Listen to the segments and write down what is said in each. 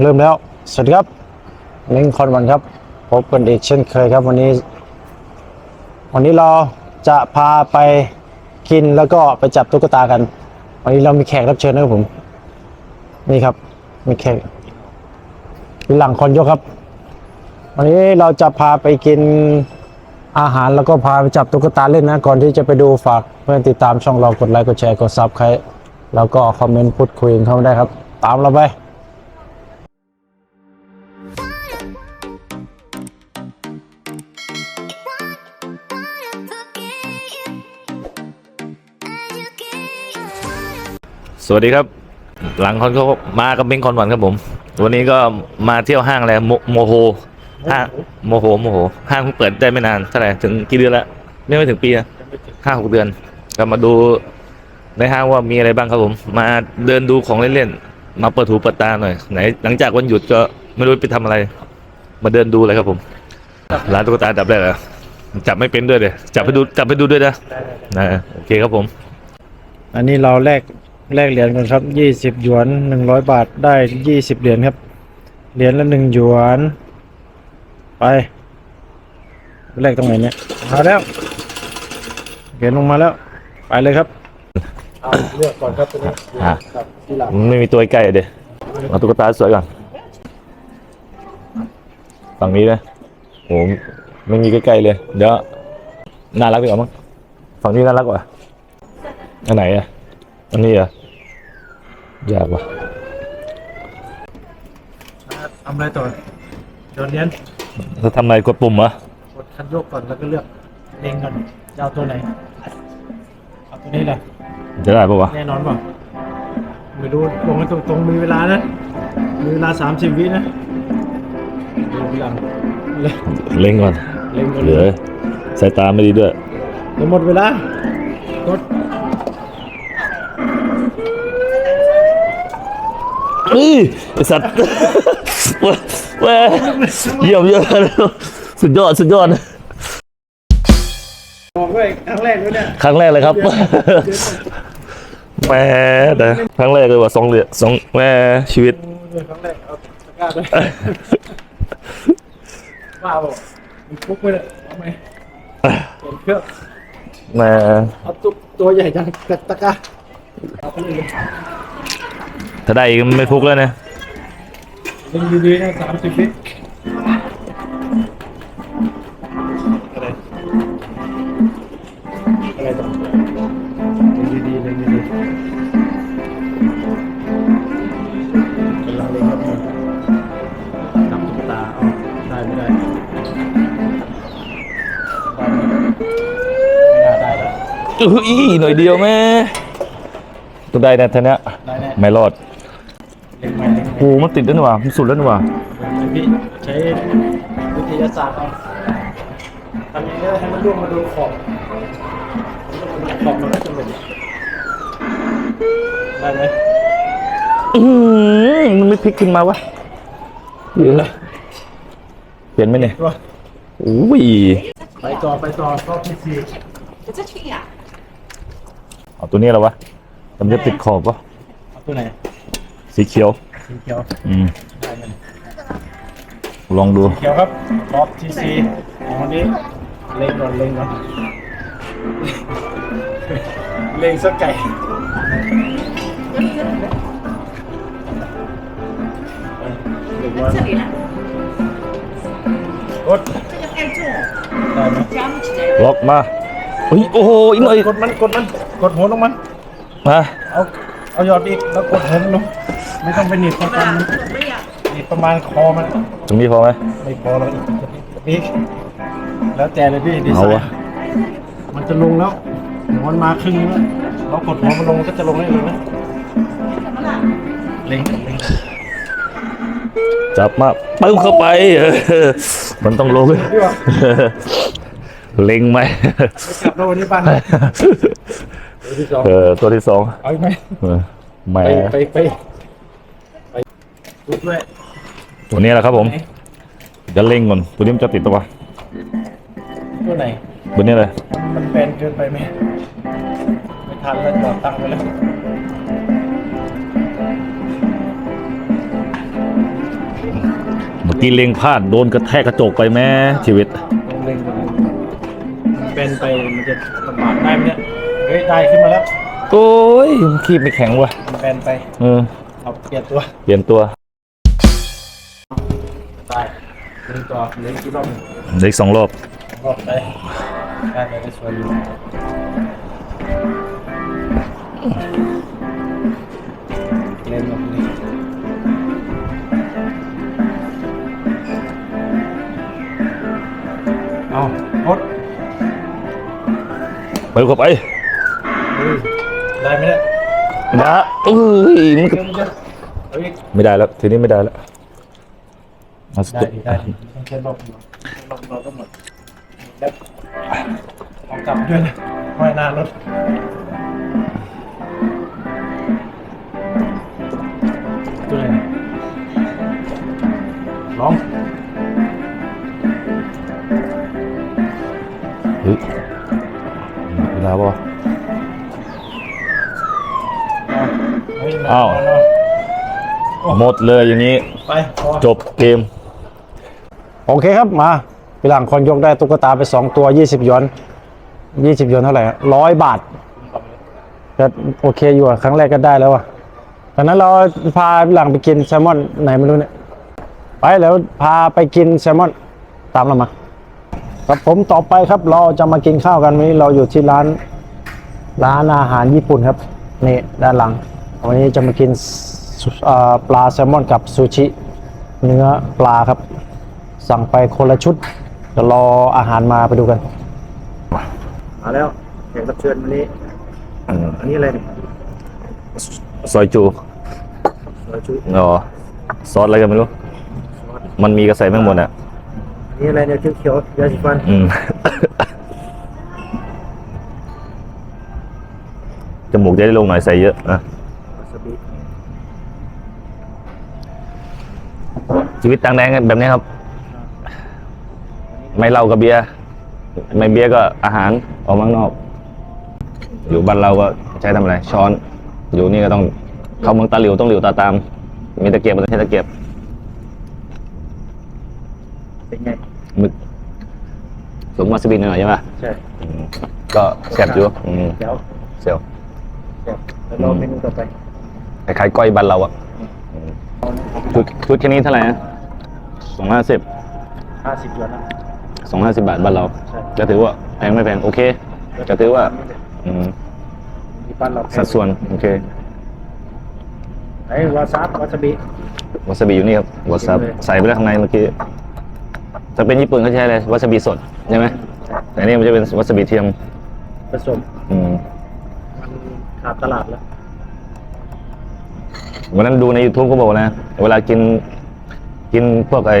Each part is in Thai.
เริ่มแล้ว สวัสดีครับเม้งคอนวันครับ พบกันอีกเช่นเคยครับวันนี้ วันนี้เราจะพาไปกินแล้วก็ไปจับตุ๊กตากัน วันนี้เรามีแขกรับเชิญนะครับผม นี่ครับ มีแขกหลังคอนยกครับ วันนี้เราจะพาไปกินอาหารแล้วก็พาไปจับตุ๊กตาเล่นนะ ก่อนที่จะไปดูฝากเพื่อนติดตามช่องเรากดไลค์กดแชร์กดซับใครแล้วก็คอมเมนต์พูดคุยกันเข้ามาได้ครับ ตามเราไป วัสดีครับ หลังคอนเขามากับเม้งคอนหวันครับผม วันนี้ก็มาเที่ยวห้างอะไรโมโหห้างโมโหโมโห ห้างเพิ่งเปิดได้ไม่นานเท่าไหร่ถึงกี่เดือนละไม่ไม่ถึงปีนะห้าหกเดือน ก็มาดูในห้างว่ามีอะไรบ้างครับผม มาเดินดูของเล่นๆมาเปิดหูเปิดตาหน่อยไหนหลังจากวันหยุดก็ไม่รู้ไปทำอะไร มาเดินดูเลยครับผมร้านตุ๊กตาจับได้เหรอจับไม่เป็นด้วยเลยจับไปดูจับไปดูด้วยนะนะโอเคครับผม อันนี้เราแลก แลกเหรียญกันครับยี่สิบหยวนหนึ่งร้อยบาทได้ยี่สิบเหรียญครับ เหรียญละหนึ่งหยวน ไปแลกตรงไหนเนี่ยมาแล้วเหรียญลงมาแล้ว ไปเลยครับเลือกก่อนครับตัวนี้อะ ครับที่หลังไม่มีตัวใกล้ๆเดี๋ยวเอาตุ๊กตาสวยก่อนฝั่งนี้นะโหไม่มีใกล้ๆเลย เดี๋ยวน่ารักดีกว่ามั้งฝั่งนี้น่ารักกว่าอันไหนอะอันนี้อะ ยากว่ะทำอะไรต่อโยนเหรียญจะทำอะไรกดปุ่มเหรอกดคันโยกก่อนแล้วก็เลือกเล็งก่อนจะเอาตัวไหนเอาตัวนี้แหละจะได้ปะวะแน่นอนเปล่าไม่รู้ลงให้ตรงตรงๆมีเวลานะมีเวลาสามสิบวินะดูทีหลังเลยเล็งก่อนเล็งก่อนเหลือสายตาไม่ดีด้วยเดี๋ยวหมดเวลากด เฮ้ยไอสัตว์เว้ยเว้ยเยี่ยมเยี่ยมสุดยอดสุดยอดบอกด้วยครั้งแรกด้วยเนี่ยครั้งแรกเลยครับแหม่แต่ครั้งแรกเลยว่าสองเหรียญสองแหม่ชีวิตด้วยครั้งแรกเอาตะกร้าด้วยว้าวมันฟุกไปเลยเอาไหมเปลี่ยนเครื่องแหม่เอาตุ๊กตัวใหญ่จังกระตะกร้าเอาไปเลย ถ้าได้อีกไม่ฟุกแล้วนะเล่นดีๆนะสามสิบวิอะไรอะไรต่อเล่นดีๆเล่นดีๆกำลังเล่นครับจับตุ๊กตาเอาได้ไม่ได้ไม่น่าได้แล้วอุ้ยหน่อยเดียวแม่ต้องได้นะท่านเนี้ยได้แน่ไม่รอด โอ้มันติดแล้วนี่ว่ามันสุดแล้วนี่ว่าใช้วิทยาศาสตร์ทำทำยังไงให้มันร่วงมาโดนขอบขอบมันก็จะหลุดได้ไหมมันไม่พลิกขึ้นมาวะเยอะเปลี่ยนไหมเนี่ยโอ้ยไปต่อไปต่อรอบที่สี่เอาตัวนี้แล้ววะมันจะติดขอบวะเอาตัวไหน สีเขียว สีเขียว อืม ได้ไหม ลองดู เขียวครับรอบที่สี่ของวันนี้เล็งก่อนเล็งก่อนเล็งสักไก่เล็งก่อน 这里呢， กด 这要按住， ได้ไหม 加不起来。 ล็อกมาเฮ้ยโอ้โหอีกหน่อย กดมันกดมันกดหัวลงมัน มา เอาเอาหยอดอีกแล้วกดหัวมันลง ไม่ต้องไปหนีบประกันมันหนีบประมาณคอมันตรงนี้พอไหมไม่พอแล้วอีกแล้วแต่เลยพี่ดีไซน์มันจะลงแล้วเอมันมาครึ่งแล้วเรากดหัวมันลงมันก็จะลงได้เลยไหมเล็งจับมาปึ้มเข้าไปมันต้องลงพี่เล็งไหมจับแล้วันนี้ปั๊นตัวที่สองเออตัวที่สองเอาไหมเมไปไปไป ดูด้วยตัวนี้แหละครับผมจะเล็งก่อนตัวนี้มันจะติดตัวตัวไหนตัวนี้เลยมันแบนเกินไปไหมไม่ทันแล้วจอดตั้งไว้แล้วกี้เล็งพลาดโดนกระแทกกระจกไปแม่ชีวิตเล็งๆเป็นไปมันจะลำบากได้ไหมเนี่ยเฮ้ยได้ขึ้นมาแล้วโอ้ยขีบไม่แข็งว่ะมันเป็นไปเออเอาเปลี่ยนตัว เปลี่ยนตัว ตายหนึ่งตัวเหลืออีกกี่รอบหนึ่งเหลืออีกสองรอบรอบได้ได้ไปได้สวยอยู่เล่นแบบนี้เอาพดไปเข้าไปเฮ้ยได้ไหมเนี่ยนะเอ้ยมันก็เดี๋ยวมันจะเอาอีก ไม่ได้แล้ว ทีนี้ไม่ได้แล้ว เอาสได้ตุดีได้ดีต้องเช็ดรอบอยู่รอบเราก็หมดแล้วเอากลับด้วยนะไม่นานรถตัวไหนเนี่ยลองเฮ้ยเวลาป่ะเฮ้ยอ้าวหมดเลยอย่างนี้ ไปพอ จบเกม โอเคครับมาพี่หลังคนยกได้ตุ๊กตาไป 2 ตัว 20หยวน20หยวนเท่าไหร่ร้อยบาทก็โอเคอยู่อะครั้งแรกก็ได้แล้วอะตอนนั้นเราพาพี่หลังไปกินแซลมอนไหนไม่รู้เนี่ยไปแล้วพาไปกินแซลมอนตามเรามาครับผมต่อไปครับเราจะมากินข้าวกันวันนี้เราอยู่ที่ร้านร้านอาหารญี่ปุ่นครับนี่ด้านหลัง วันนี้จะมากินปลาแซลมอนกับซูชิ เนื้อปลาครับ สั่งไปคนละชุดเดี๋ยวรออาหารมาไปดูกัน มาแล้วแขกรับเชิญวันนี้อันนี้อะไรเนี่ยซอยจูเราชุดอ๋อซอสอะไรกันไม่รู้มันมีกระใสแม่งหมดอะ อันนี้อะไรเนี่ยเขียวๆยาสีฟันอืม จมูกจะได้ลงหน่อยใส่เยอะอะวาซาบิชีวิตต่างแดนกันแบบนี้ครับ ไม่เหล้ากับเบียร์ไม่เบียร์ก็อาหารออกมาข้างนอก อยู่บ้านเราก็ใช้ทำอะไร ช้อน อยู่นี่ก็ต้องเข้าเมืองตาหลิวต้องหลิวตาตาม มีตะเกียบก็ต้องใช้ตะเกียบเป็นไงหมึกสมวาซาบิหน่อยใช่ปะใช่อืมก็แซ่บอยู่อืมเดี๋ยวเซียวเดี๋ยวแล้วรอเมนูต่อไปคล้ายๆก้อยบ้านเราอะชุดชุดแค่นี้เท่าไหร่นะสองห้าสิบห้าสิบหยวนนะ สองห้าสิบบาทบ้านเราใช่จะถือว่าแพงไม่แพงโอเคจะถือว่าอืมที่บ้านเราแพงสัดส่วนโอเคไอ้วาซาบวาซาบิ วาซาบิอยู่นี่ครับวาซาบเลยใส่ไปแล้วข้างในเมื่อกี้ถ้าเป็นญี่ปุ่นเขาใช้อะไรวาซาบิสดใช่ไหมแต่นี่มันจะเป็นวาซาบิเทียม ผสมอืม มันขาดตลาดแล้ว วันนั้นดูใน YouTube เขาบอกนะ เวลากิน กินพวกไอ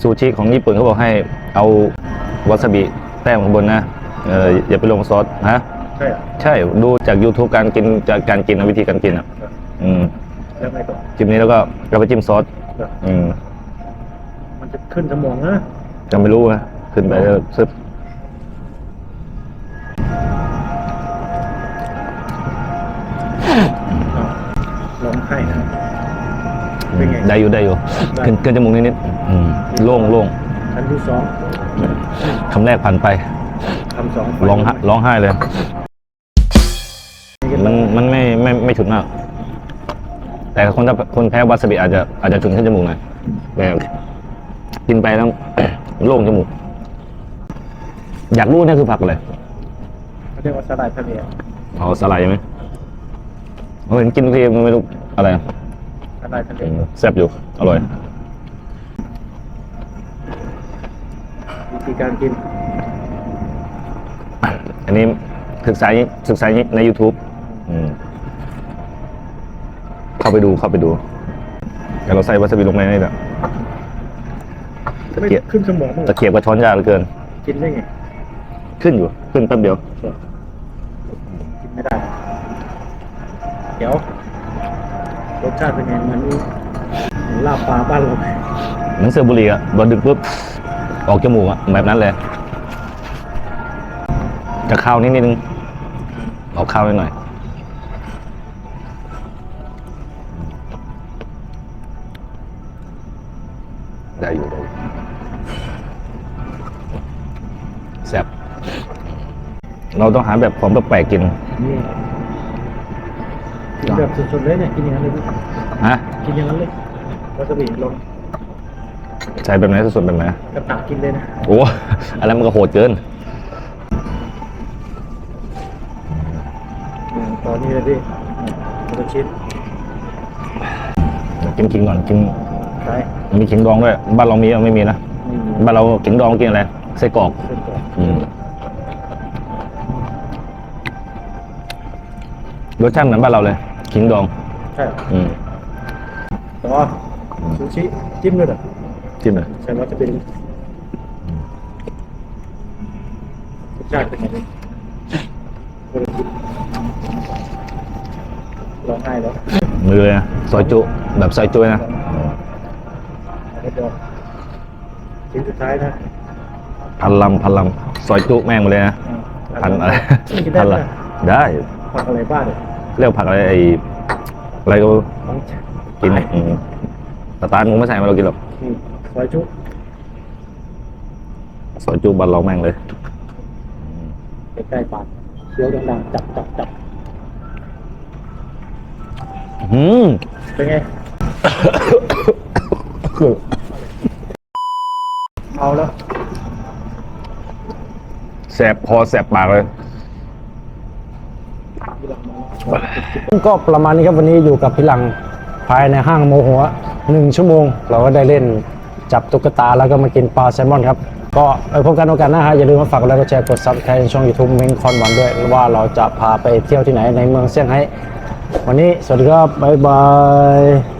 ซูชิของญี่ปุ่นเขาบอกให้เอาวาซาบิแต้มข้างบนนะเอออย่าไปลงซอสฮะใช่เหรอใช่ดูจาก YouTube การกินจากการกินนะวิธีการกินอะอืมแล้วไงต่อคลิปนี้แล้วก็ก็ไปจิ้มซอสอืมมันจะขึ้นสมองนะก็ไม่รู้นะขึ้นไปแล้วซึบลองให้นะ เป็นไง ได้อยู่ได้อยู่ได้ ขึ้นขึ้นจมูกนิดๆอืมโล่งโล่งชั้นที่สองคำแรกผ่านไปคำสองร้องไห้ร้องไห้เลย มันมันไม่ไม่ไม่ฉุนมาก แต่คนถ้าคนแพ้วาซาบิอาจจะอาจจะฉุนขึ้นจมูกหน่อยแต่กินไปแล้ว โล่งจมูก อยากรู้เนี่ยคือผักอะไรเขาเรียกว่าสลายทะเลอ๋อสไลด์ไหมผมเห็นกินทุกทีมันไม่รู้อะไร สลายทะเลอืมแซ่บอยู่ อร่อย วิธีการกินอันนี้ศึกษาศึกษาใน YouTube อืมเข้าไปดูเข้าไปดูเดี๋ยวเราใส่วาซาบิลงไปนี่แหละไม่เกียบขึ้นสมองมั้งเหรตะอเกียบกับช้อนยากเหลือเกิน กินได้ไง ขึ้นอยู่ ขึ้นแป๊บเดียว กินไม่ได้ เดี๋ยว รสชาติเป็นไงเหมือนเหมือนลาบปลาบ้านเราหนังเสือบุหรี่อะบอดึกปุ๊บออกจมูกอะแบบนั้นเลย จะข้าวนิดนิดนึงออกข้าวนิดหน่อยได้อยู่ได้อยู่แซ่บเราต้องหาแบบของแปลกๆกินนี่กิน แบบสดๆเลยเนี่ยกินอย่างนั้นเลยพี่ฮะกินอย่างนั้นเลยวาซาบิลงใช้แบบไหนสดๆแบบไหนกระตักกินเลยนะโอ้อะไรมันก็โหดเกินอืมตอนนี้เลยพี่ตัวชิ้นกินขิงก่อนกินใช่มีขิงดองด้วย บ้านเรามีเอาไม่มีนะไม่มีบ้านเราขิงดองกินอะไรไส้กรอกเส้นก่อนอืมรสชาติเหมือนบ้านเราเลย ขิงดอง ใช่อืมต่อซูชิจิ้มด้วยเหรอจิ้มเลยใช่ว่าจะเป็นรสชาติเป็นไงพี่คนละชิ้นร้องไห้แล้วมือเลยนะซอยจุแบบซอยจุนะแล้วก็ชิ้นสุดท้ายนะพันลำพันลำซอยจุแม่งมาเลยนะพันอะไรกินได้พันไหมละได้ ผักอะไรบ้างเนี่ย เรียกผักอะไรไอ้อะไรก็ต้องกินอืมสตาร์ทมึงไม่ใส่มาเรากินหรอกอืมซอยจุซอยจุบ้านเราแม่งเลยใกล้ๆปากเคี้ยวดังๆจับจับจับอืมเป็นไง เอาแล้วแสบคอแสบปากเลย ก็ประมาณนี้ครับวันนี้อยู่กับพี่หลังภายในห้างโมหัวหนึ่งชั่วโมง เราก็ได้เล่นจับตุ๊กตาแล้วก็มากินปลาแซลมอนครับ ก็ไปพบกันโอกาสหน้าฮะอย่าลืมมาฝากกดไลค์กดแชร์กดซับสไครต์ช่อง YouTube เมงคอนวันด้วย ว่าเราจะพาไปเที่ยวที่ไหนในเมืองเซี่ยงไฮ้วันนี้สวัสดีครับบ๊ายบาย